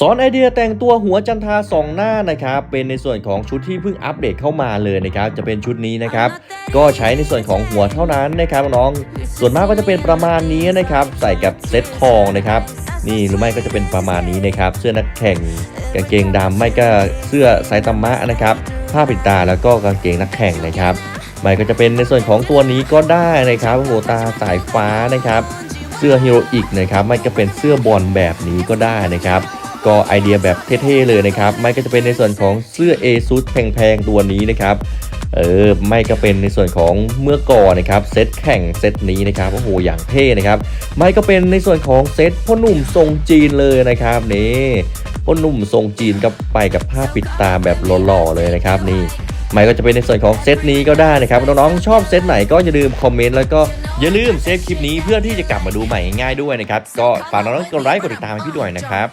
สอนไอเดียแต่งตัวหัวจันทาสองหน้านะครับเป็นในส่วนของชุดที่เพิ่งอัปเดตเข้ามาเลยนะครับจะเป็นชุดนี้นะครับก็ใช้ในส่วนของหัวเท่านั้นนะครับน้องส่วนมากก็จะเป็นประมาณนี้นะครับใส่กับเซ็ตทองนะครับนี่หรือไม่ก็จะเป็นประมาณนี้นะครับเสื้อนักแข่งกางเกงดำไม่ก็เสื้อไซตามะนะครับผ้าปิดตาแล้วก็กางเกงนักแข่งนะครับไม่ก็จะเป็นในส่วนของตัวนี้ก็ได้นะครับโอ้โหตาสายฟ้านะครับเสื้อฮีโรอีกนะครับไม่ก็เป็นเสื้อบอลแบบนี้ก็ได้นะครับ ก็ไอเดียแบบเท่ๆเลยนะครับ ไม่ก็จะเป็นในส่วนของเสื้อเอซูแพงๆตัวนี้นะครับเออไม่ก็เป็นในส่วนของเมื่อก่อนนะครับเซตแข่งเซตนี้นะครับโอ้โหอย่างเท่นะครับไม่ก็เป็นในส่วนของเซตพ่อหนุ่มทรงจีนเลยนะครับนี่พ่อหนุ่มทรงจีนกับไปกับผ้าปิดตาแบบหล่อๆเลยนะครับนี่ไม่ก็จะเป็นในส่วนของเซตนี้ก็ได้นะครับน้องๆชอบเซตไหนก็อย่าลืมคอมเมนต์แล้วก็อย่าลืมเซฟคลิปนี้เพื่อที่จะกลับมาดูใหม่ง่ายๆด้วยนะครับก็ฝากน้องๆกดไลค์กดติดตามให้พี่ด้วยนะครับ